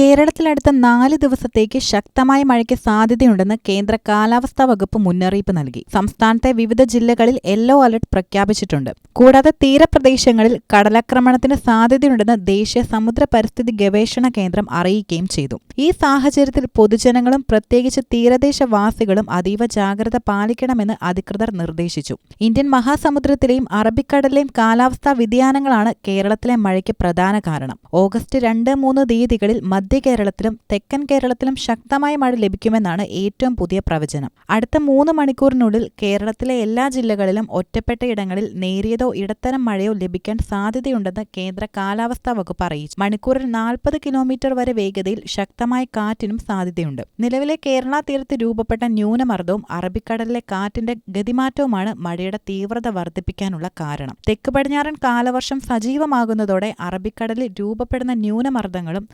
കേരളത്തിൽ അടുത്ത നാല് ദിവസത്തേക്ക് ശക്തമായ മഴയ്ക്ക് സാധ്യതയുണ്ടെന്ന് കേന്ദ്ര കാലാവസ്ഥാ വകുപ്പ് മുന്നറിയിപ്പ് നൽകി. സംസ്ഥാനത്തെ വിവിധ ജില്ലകളിൽ യെല്ലോ അലർട്ട് പ്രഖ്യാപിച്ചിട്ടുണ്ട്. കൂടാതെ തീരപ്രദേശങ്ങളിൽ കടലാക്രമണത്തിന് സാധ്യതയുണ്ടെന്ന് ദേശീയ സമുദ്ര പരിസ്ഥിതി ഗവേഷണ കേന്ദ്രം അറിയിക്കുകയും ചെയ്തു. ഈ സാഹചര്യത്തിൽ പൊതുജനങ്ങളും പ്രത്യേകിച്ച് തീരദേശവാസികളും അതീവ ജാഗ്രത പാലിക്കണമെന്ന് അധികൃതർ നിർദ്ദേശിച്ചു. ഇന്ത്യൻ മഹാസമുദ്രത്തിലെയും അറബിക്കടലിലെയും കാലാവസ്ഥാ വ്യതിയാനങ്ങളാണ് കേരളത്തിലെ മഴയ്ക്ക് പ്രധാന കാരണം. ഓഗസ്റ്റ് രണ്ട് മൂന്ന് തീയതികളിൽ മധ്യ കേരളത്തിലും തെക്കൻ കേരളത്തിലും ശക്തമായ മഴ ലഭിക്കുമെന്നാണ് ഏറ്റവും പുതിയ പ്രവചനം. അടുത്ത മൂന്ന് മണിക്കൂറിനുള്ളിൽ കേരളത്തിലെ എല്ലാ ജില്ലകളിലും ഒറ്റപ്പെട്ട ഇടങ്ങളിൽ നേരിയതോ ഇടത്തരം മഴയോ ലഭിക്കാൻ സാധ്യതയുണ്ടെന്ന് കേന്ദ്ര കാലാവസ്ഥാ വകുപ്പ് അറിയിച്ചു. മണിക്കൂറിൽ നാൽപ്പത് കിലോമീറ്റർ വരെ വേഗതയിൽ ശക്തമായ കാറ്റിനും സാധ്യതയുണ്ട്. നിലവിലെ കേരള തീരത്ത് രൂപപ്പെട്ട ന്യൂനമർദ്ദവും അറബിക്കടലിലെ കാറ്റിന്റെ ഗതിമാറ്റവുമാണ് മഴയുടെ തീവ്രത വർദ്ധിപ്പിക്കാനുള്ള കാരണം. തെക്ക് പടിഞ്ഞാറൻ കാലവർഷം സജീവമാകുന്നതോടെ അറബിക്കടലിൽ രൂപപ്പെടുന്ന ന്യൂനമർദ്ദങ്ങളും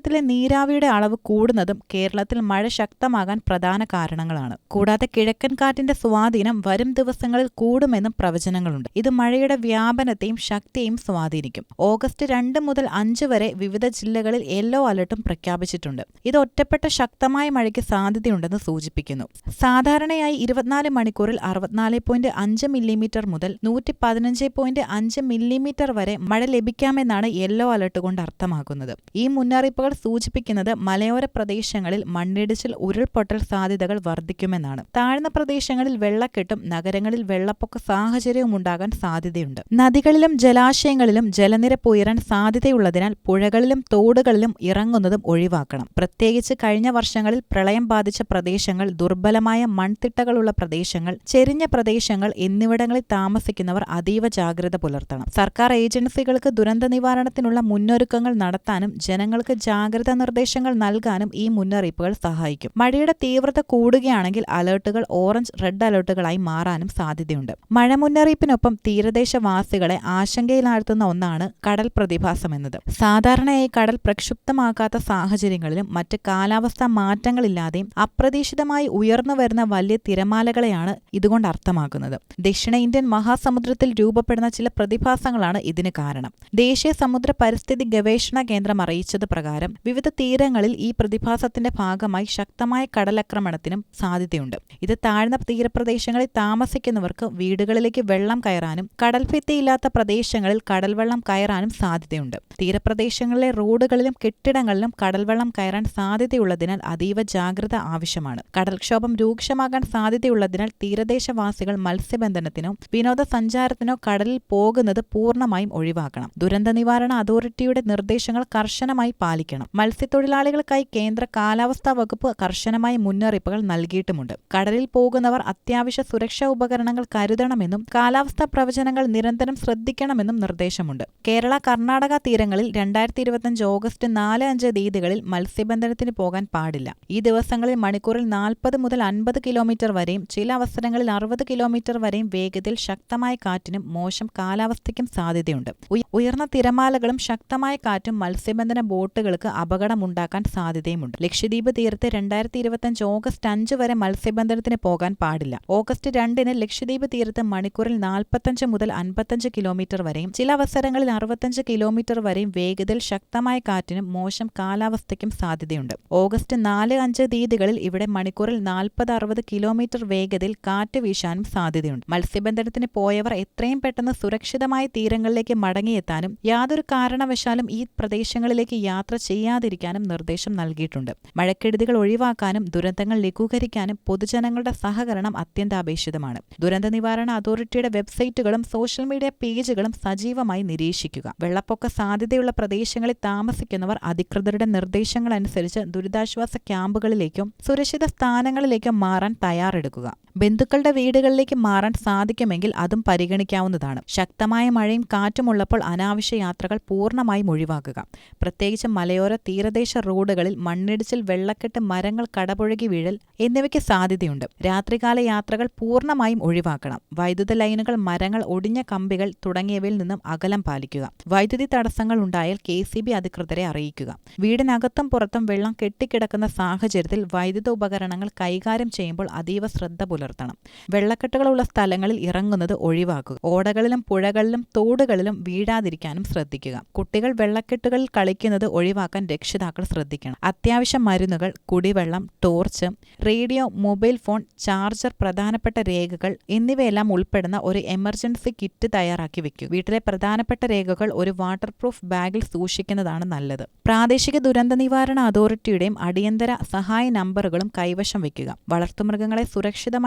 അന്തരീക്ഷത്തിലെ നീരാവിയുടെ അളവ് കൂടുന്നതും കേരളത്തിൽ മഴ ശക്തമാകാൻ പ്രധാന കാരണങ്ങളാണ്. കൂടാതെ കിഴക്കൻ കാറ്റിന്റെ സ്വാധീനം വരും ദിവസങ്ങളിൽ കൂടുമെന്നും പ്രവചനങ്ങളുണ്ട്. ഇത് മഴയുടെ വ്യാപനത്തെയും ശക്തിയെയും സ്വാധീനിക്കും. ഓഗസ്റ്റ് രണ്ട് മുതൽ അഞ്ച് വരെ വിവിധ ജില്ലകളിൽ യെല്ലോ അലർട്ടും പ്രഖ്യാപിച്ചിട്ടുണ്ട്. ഇത് ഒറ്റപ്പെട്ട ശക്തമായ മഴയ്ക്ക് സാധ്യതയുണ്ടെന്ന് സൂചിപ്പിക്കുന്നു. സാധാരണയായി ഇരുപത്തിനാല് മണിക്കൂറിൽ അറുപത്തിനാല് പോയിന്റ് അഞ്ച് മില്ലിമീറ്റർ മുതൽ നൂറ്റി പതിനഞ്ച് പോയിന്റ് അഞ്ച് മില്ലിമീറ്റർ വരെ മഴ ലഭിക്കാമെന്നാണ് യെല്ലോ അലർട്ട് കൊണ്ട് അർത്ഥമാക്കുന്നത്. ഈ മുന്നറിയിപ്പുകൾ സൂചിപ്പിക്കുന്നത് മലയോര പ്രദേശങ്ങളിൽ മണ്ണിടിച്ചിൽ ഉരുൾപൊട്ടൽ സാധ്യതകൾ വർദ്ധിക്കുമെന്നാണ്. താഴ്ന്ന പ്രദേശങ്ങളിൽ വെള്ളക്കെട്ടും നഗരങ്ങളിൽ വെള്ളപ്പൊക്ക സാഹചര്യവും ഉണ്ടാകാൻ സാധ്യതയുണ്ട്. നദികളിലും ജലാശയങ്ങളിലും ജലനിരപ്പ് ഉയരാൻ സാധ്യതയുള്ളതിനാൽ പുഴകളിലും തോടുകളിലും ഇറങ്ങുന്നതും ഒഴിവാക്കണം. പ്രത്യേകിച്ച് കഴിഞ്ഞ വർഷങ്ങളിൽ പ്രളയം ബാധിച്ച പ്രദേശങ്ങൾ ദുർബലമായ മൺതിട്ടകളുള്ള പ്രദേശങ്ങൾ ചെരിഞ്ഞ പ്രദേശങ്ങൾ എന്നിവിടങ്ങളിൽ താമസിക്കുന്നവർ അതീവ ജാഗ്രത പുലർത്തണം. സർക്കാർ ഏജൻസികൾക്ക് ദുരന്ത നിവാരണത്തിനുള്ള മുന്നൊരുക്കങ്ങൾ നടത്താനും ജനങ്ങൾക്ക് ജാഗ്രതാ നിർദ്ദേശങ്ങൾ നൽകാനും ഈ മുന്നറിയിപ്പുകൾ സഹായിക്കും. മഴയുടെ തീവ്രത കൂടുകയാണെങ്കിൽ അലേർട്ടുകൾ ഓറഞ്ച് റെഡ് അലേർട്ടുകളായി മാറാനും സാധ്യതയുണ്ട്. മഴ മുന്നറിയിപ്പിനൊപ്പം തീരദേശവാസികളെ ആശങ്കയിലാഴ്ത്തുന്ന ഒന്നാണ് കടൽ പ്രതിഭാസം എന്നത്. സാധാരണയായി കടൽ പ്രക്ഷുബ്ധമാകാത്ത സാഹചര്യങ്ങളിലും മറ്റ് കാലാവസ്ഥാ മാറ്റങ്ങളില്ലാതെയും അപ്രതീക്ഷിതമായി ഉയർന്നു വരുന്ന വലിയ തിരമാലകളെയാണ് ഇതുകൊണ്ട് അർത്ഥമാക്കുന്നത്. ദക്ഷിണ ഇന്ത്യൻ മഹാസമുദ്രത്തിൽ രൂപപ്പെടുന്ന ചില പ്രതിഭാസങ്ങളാണ് ഇതിന് കാരണം. ദേശീയ സമുദ്ര പരിസ്ഥിതി ഗവേഷണ കേന്ദ്രം അറിയിച്ചത് പ്രകാരം വിവിധ തീരങ്ങളിൽ ഈ പ്രതിഭാസത്തിന്റെ ഭാഗമായി ശക്തമായ കടലാക്രമണത്തിനും സാധ്യതയുണ്ട്. ഇത് താഴ്ന്ന തീരപ്രദേശങ്ങളിൽ താമസിക്കുന്നവർക്ക് വീടുകളിലേക്ക് വെള്ളം കയറാനും കടൽഭിത്തിയില്ലാത്ത പ്രദേശങ്ങളിൽ കടൽവെള്ളം കയറാനും സാധ്യതയുണ്ട്. തീരപ്രദേശങ്ങളിലെ റോഡുകളിലും കെട്ടിടങ്ങളിലും കടൽവെള്ളം കയറാൻ സാധ്യതയുള്ളതിനാൽ അതീവ ജാഗ്രത ആവശ്യമാണ്. കടൽക്ഷോഭം രൂക്ഷമാകാൻ സാധ്യതയുള്ളതിനാൽ തീരദേശവാസികൾ മത്സ്യബന്ധനത്തിനോ വിനോദസഞ്ചാരത്തിനോ കടലിൽ പോകുന്നത് പൂർണമായും ഒഴിവാക്കണം. ദുരന്ത നിവാരണ അതോറിറ്റിയുടെ നിർദ്ദേശങ്ങൾ കർശനമായി പാലിക്കണം. മത്സ്യത്തൊഴിലാളികൾക്കായി കേന്ദ്ര കാലാവസ്ഥാ വകുപ്പ് കർശനമായി മുന്നറിയിപ്പുകൾ നൽകിയിട്ടുമുണ്ട്. കടലിൽ പോകുന്നവർ അത്യാവശ്യ സുരക്ഷാ ഉപകരണങ്ങൾ കരുതണമെന്നും കാലാവസ്ഥാ പ്രവചനങ്ങൾ നിരന്തരം ശ്രദ്ധിക്കണമെന്നും നിർദ്ദേശമുണ്ട്. കേരള കർണാടക തീരങ്ങളിൽ രണ്ടായിരത്തി ഇരുപത്തിയഞ്ച് ഓഗസ്റ്റ് നാല് അഞ്ച് തീയതികളിൽ മത്സ്യബന്ധനത്തിന് പോകാൻ പാടില്ല. ഈ ദിവസങ്ങളിൽ മണിക്കൂറിൽ നാൽപ്പത് മുതൽ അൻപത് കിലോമീറ്റർ വരെയും ചില അവസരങ്ങളിൽ അറുപത് കിലോമീറ്റർ വരെയും വേഗതയിൽ ശക്തമായ കാറ്റിനും മോശം കാലാവസ്ഥയ്ക്കും സാധ്യതയുണ്ട്. ഉയർന്ന തിരമാലകളും ശക്തമായ കാറ്റും മത്സ്യബന്ധന ബോട്ടുകൾക്ക് അപകടമുണ്ടാക്കാൻ സാധ്യതയുമുണ്ട്. ലക്ഷദ്വീപ് തീരത്ത് രണ്ടായിരത്തി ഇരുപത്തിയഞ്ച് ഓഗസ്റ്റ് അഞ്ച് വരെ മത്സ്യബന്ധനത്തിന് പോകാൻ പാടില്ല. ഓഗസ്റ്റ് രണ്ടിന് ലക്ഷദ്വീപ് തീരത്ത് മണിക്കൂറിൽ നാൽപ്പത്തഞ്ച് മുതൽ അൻപത്തഞ്ച് കിലോമീറ്റർ വരെയും ചില അവസരങ്ങളിൽ അറുപത്തഞ്ച് കിലോമീറ്റർ വരെയും വേഗതയിൽ ശക്തമായ കാറ്റിനും മോശം കാലാവസ്ഥയ്ക്കും സാധ്യതയുണ്ട്. ഓഗസ്റ്റ് നാല് അഞ്ച് തീയതികളിൽ ഇവിടെ മണിക്കൂറിൽ നാൽപ്പത് അറുപത് കിലോമീറ്റർ വേഗതയിൽ കാറ്റ് വീശാനും സാധ്യതയുണ്ട്. മത്സ്യബന്ധനത്തിന് പോയവർ എത്രയും പെട്ടെന്ന് സുരക്ഷിതമായ തീരങ്ങളിലേക്ക് മടങ്ങിയെത്താനും യാതൊരു കാരണവശാലും ഈ പ്രദേശങ്ങളിലേക്ക് യാത്ര ചെയ്യാതിരിക്കാനും നിർദ്ദേശം നൽകിയിട്ടുണ്ട്. മഴക്കെടുതികൾ ഒഴിവാക്കാനും ദുരന്തങ്ങൾ ലഘൂകരിക്കാനും പൊതുജനങ്ങളുടെ സഹകരണം അത്യന്താപേക്ഷിതമാണ്. ദുരന്ത നിവാരണ അതോറിറ്റിയുടെ വെബ്സൈറ്റുകളും സോഷ്യൽ മീഡിയ പേജുകളും സജീവമായി നിരീക്ഷിക്കുക. വെള്ളപ്പൊക്ക സാധ്യതയുള്ള പ്രദേശങ്ങളിൽ താമസിക്കുന്നവർ അധികൃതരുടെ നിർദ്ദേശങ്ങൾ അനുസരിച്ച് ദുരിതാശ്വാസ ക്യാമ്പുകളിലേക്കും സുരക്ഷിത സ്ഥാനങ്ങളിലേക്കും മാറാൻ തയ്യാറെടുക്കുക. ബന്ധുക്കളുടെ വീടുകളിലേക്ക് മാറാൻ സാധിക്കുമെങ്കിൽ അതും പരിഗണിക്കാവുന്നതാണ്. ശക്തമായ മഴയും കാറ്റുമുള്ളപ്പോൾ അനാവശ്യ യാത്രകൾ പൂർണമായും ഒഴിവാക്കുക. പ്രത്യേകിച്ച് മലയോര തീരദേശ റോഡുകളിൽ മണ്ണിടിച്ചിൽ വെള്ളക്കെട്ട് മരങ്ങൾ കടപുഴകി വീഴൽ എന്നിവയ്ക്ക് സാധ്യതയുണ്ട്. രാത്രികാല യാത്രകൾ പൂർണമായും ഒഴിവാക്കണം. വൈദ്യുത ലൈനുകൾ മരങ്ങൾ ഒടിഞ്ഞ കമ്പികൾ തുടങ്ങിയവയിൽ നിന്നും അകലം പാലിക്കുക. വൈദ്യുതി തടസ്സങ്ങൾ ഉണ്ടായാൽ കെ അധികൃതരെ അറിയിക്കുക. വീടിനകത്തും പുറത്തും വെള്ളം കെട്ടിക്കിടക്കുന്ന സാഹചര്യത്തിൽ വൈദ്യുത ഉപകരണങ്ങൾ കൈകാര്യം ചെയ്യുമ്പോൾ അതീവ ശ്രദ്ധ പുലർത്തുക പുലർത്തണം. വെള്ളക്കെട്ടുകളുള്ള സ്ഥലങ്ങളിൽ ഇറങ്ങുന്നത് ഒഴിവാക്കുക. ഓടകളിലും പുഴകളിലും തോടുകളിലും വീഴാതിരിക്കാനും ശ്രദ്ധിക്കുക. കുട്ടികൾ വെള്ളക്കെട്ടുകളിൽ കളിക്കുന്നത് ഒഴിവാക്കാൻ രക്ഷിതാക്കൾ ശ്രദ്ധിക്കണം. അത്യാവശ്യ മരുന്നുകൾ കുടിവെള്ളം torch radio mobile phone charger പ്രധാനപ്പെട്ട രേഖകൾ എന്നിവയെല്ലാം ഉൾപ്പെടുന്ന ഒരു എമർജൻസി കിറ്റ് തയ്യാറാക്കി വെക്കുക വീട്ടിലെ പ്രധാനപ്പെട്ട രേഖകൾ ഒരു വാട്ടർ പ്രൂഫ് ബാഗിൽ സൂക്ഷിക്കുന്നതാണ് നല്ലത്. പ്രാദേശിക ദുരന്ത നിവാരണ അതോറിറ്റിയുടെയും അടിയന്തര സഹായ നമ്പറുകളും കൈവശം വയ്ക്കുക വളർത്തുമൃഗങ്ങളെ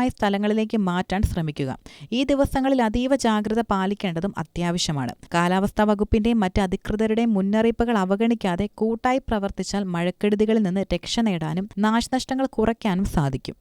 സുരക്ഷിതമായ സ്ഥലങ്ങളിലേക്ക് മാറ്റാൻ ശ്രമിക്കുക. ഈ ദിവസങ്ങളിൽ അതീവ ജാഗ്രത പാലിക്കേണ്ടതും അത്യാവശ്യമാണ്. കാലാവസ്ഥാ വകുപ്പിന്റെയും മറ്റ് അധികൃതരുടെയും മുന്നറിയിപ്പുകൾ അവഗണിക്കാതെ കൂട്ടായി പ്രവർത്തിച്ചാൽ മഴക്കെടുതികളിൽ നിന്ന് രക്ഷ നേടാനും നാശനഷ്ടങ്ങൾ കുറയ്ക്കാനും സാധിക്കും.